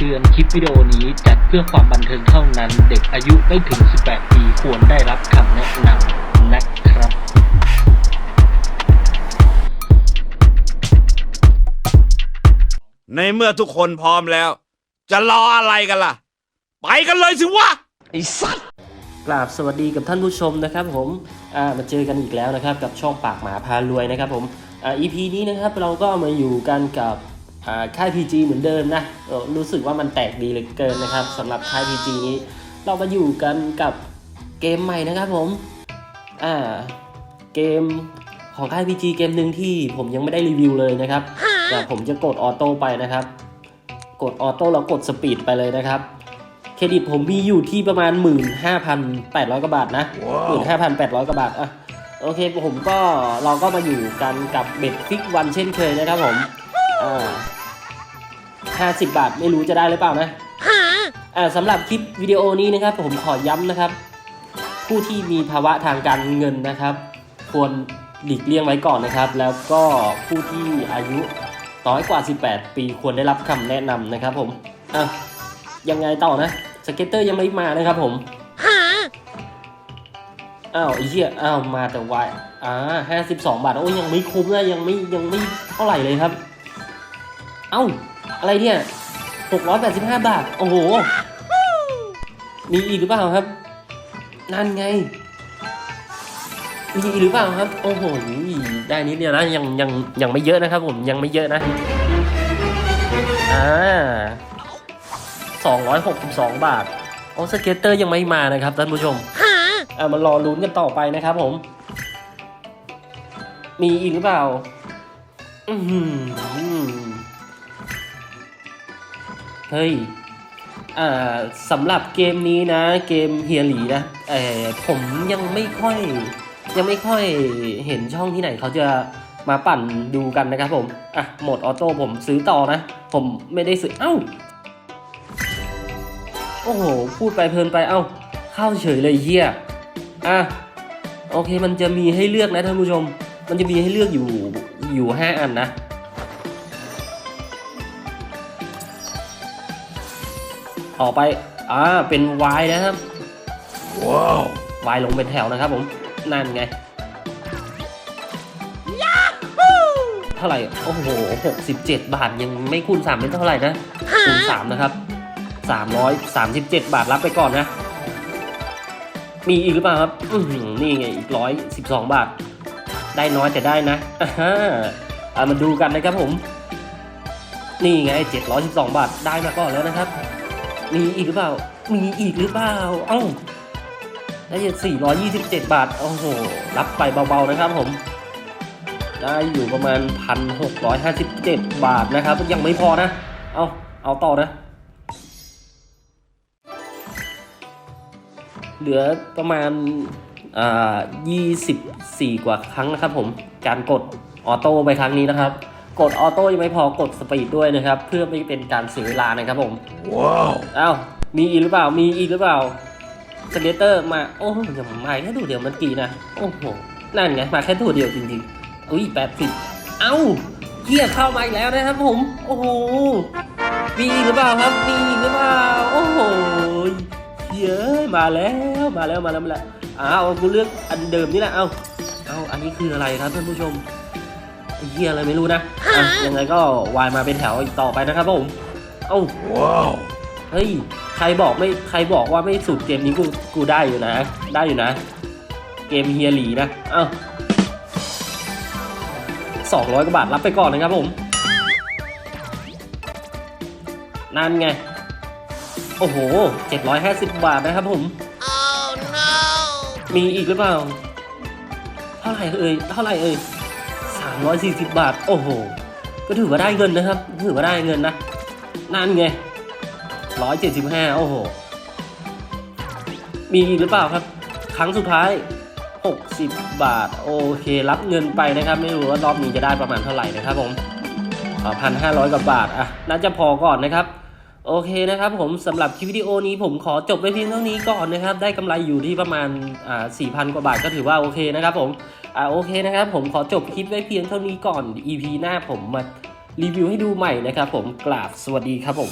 ตือนคลิปวิดีโอนี้จัดเพื่อความบันเทิงเท่านั้น เด็กอายุไม่ถึง 18 ปีควรได้รับคำแนะนำนะครับในเมื่อทุกคนพร้อมแล้ว จะรออะไรกันล่ะ ไปกันเลยสิวะไอ้สัตว์กราบสวัสดีกับท่านผู้ชมนะครับผมอ่ามาเจอกันอีกแล้วนะครับ กับช่องปากหมาพารวยนะครับผมอ่า EP นี้นะครับเราก็มาอยู่กันกับอ่า ค่าย PG เหมือนเดิมนะเออรู้สึกว่ามันแตกดีเหลือเกินนะครับสำหรับค่าย PG นี้ เรามาอยู่กันกับเกมใหม่นะครับผมอ่าเกมของค่าย PG เกมหนึ่งที่ผมยังไม่ได้รีวิวเลยนะครับแต่ผมจะกดออโต้ไปนะครับ กดออโต้แล้วกดสปีดไปเลยนะครับเครดิตผมมีอยู่ที่ประมาณ 15,800กว่าบาทนะ 15,800กว่าบาทอะโอเคผมก็เราก็มาอยู่กันกับเบ็ดฟิกวันเช่นเคยนะครับผม อ่า50บาทไม่รู้จะได้หรือเปล่านะอ่าสำหรับคลิปวิดีโอนี้นะครับ ผมขอย้ำนะครับ ผู้ที่มีภาวะทางการเงินนะครับ ควรหลีกเลี่ยงไว้ก่อนนะครับ แล้วก็ผู้ที่อายุน้อยกว่า 18 ปีควรได้รับคำแนะนำนะครับ ผมอะยังไงต่อนะสเก็ตเตอร์ยังไม่มานะครับ ผมอ้าวไอ้เหี้ยอ้าวมาแต่วายอ่าห้าสิบสองบาทโอ้ยยังไม่คุ้มนะยังไม่ยังไม่เท่าไหร่เลยครับ เอ้า อะไรเนี่ยหกร้อยแปดสิบห้าบาท โอ้โห มีอีกหรือเปล่าครับ นั่นไง มีอีกหรือเปล่าครับ โอ้โห ได้นิดเดียวนะยังยังยังไม่เยอะนะครับผมยังไม่เยอะนะ อ่า262 บาท โอ้สเก็ตเตอร์ยังไม่มานะครับท่านผู้ชมอ่ามารอลุ้นกันต่อไปนะครับผม มีอีกหรือเปล่า อือหือ เฮ้ยอ่าสำหรับเกมนี้นะ เกมเฮียหลีนะเออผมยังไม่ค่อยยังไม่ค่อยเห็นช่องที่ไหนเขาจะมาปั่นดูกันนะครับผม อะโหมดออโต้ผมซื้อต่อนะ ผมไม่ได้ซื้อ เอ้า โอ้โห พูดไปเพลินไป เอ้า เข้าเฉยเลยเฮียอะ โอเค มันจะมีให้เลือกนะท่านผู้ชม มันจะมีให้เลือกอยู่อยู่ห้าอันนะ ต่อไปอ่าเป็นวายนะครับว้าววายลงเป็นแถวนะครับผมนั่นไงเท่าไหร่โอ้โห67 บาทยังไม่คูณ 3 เป็นเท่าไหร่นะคูณ3นะครับ337 บาทรับไปก่อนนะ มีอีกหรือเปล่าครับอือหือนี่ไงอีก112บาท ได้น้อยแต่ได้นะอ่าฮะเอามาดูกันนะครับผม นี่ไง712บาทได้มาก่อนแล้วนะครับ มีอีกหรือเปล่า มีอีกหรือเปล่า เอ้าได้427 บาท โอ้โห รับไปเบาๆนะครับผม ได้อยู่ประมาณ 1,657 บาทนะครับ ยังไม่พอนะ เอาเอาต่อนะ เหลือประมาณอ่า24 กว่าครั้งนะครับผม การกดออโต้ไปครั้งนี้นะครับ กดออโต้ยังไม่พอกดสปีดด้วยนะครับ เพื่อไม่เป็นการเสียเวลานะครับผม ว้าวเอ้ามีอีกหรือเปล่า มีอีกหรือเปล่าสเกตเตอร์มา โอ้โหยังมาแค่ตัวเดียวเมื่อกี้นะ โอ้โห นั่นไง มาแค่ตัวเดียวจริงๆอุ้ยแปดสิบเอ้าเกียร์เข้ามาอีกแล้วนะครับผม โอ้โห มีอีกหรือเปล่าครับ มีอีกหรือเปล่า โอ้โหเย้ยมาแล้ว มาแล้ว มาแล้วมาแล้วอ้าวกูเลือกอันเดิมนี่แหละ เอ้าเอ้าอันนี้คืออะไรครับท่านผู้ชมไอ้ เฮียอะไรไม่รู้นะอะยังไงก็วายมาเป็นแถวอีกต่อไปนะครับผม เอ้าว้าวเฮ้ยใครบอกไม่ใครบอกว่าไม่สุดเกมนี้กูกูได้อยู่นะ ได้อยู่นะ เกมเฮียหลีนะเอ้าสองร้อยกว่าบาทรับไปก่อนนะครับผมนั่นไง โอ้โหเจ็ดร้อยห้าสิบบาทนะครับผมมีอีกหรือเปล่า เท่าไหร่เอ่ย เท่าไหร่เอ่ย สามร้อยสี่สิบบาท โอ้โห ก็ถือว่าได้เงินนะครับ ถือว่าได้เงินนะ นั่นไงร้อยเจ็ดสิบห้าโอ้โห มีอีกหรือเปล่าครับ ครั้งสุดท้ายหกสิบบาท โอเค รับเงินไปนะครับ ไม่รู้ว่ารอบนี้จะได้ประมาณเท่าไหร่นะครับผมพันห้าร้อยกว่าบาท อะ น่าจะพอก่อนนะครับ โอเคนะครับผมสำหรับคลิปวิดีโอนี้ผมขอจบไว้เพียงเท่านี้ก่อนนะครับ ได้กำไรอยู่ที่ประมาณอ่าสี่พันกว่าบาทก็ถือว่าโอเคนะครับผม อ่าโอเคนะครับ ผมขอจบคลิปไว้เพียงเท่านี้ก่อน EP หน้าผมมารีวิวให้ดูใหม่นะครับผมกราบสวัสดีครับผม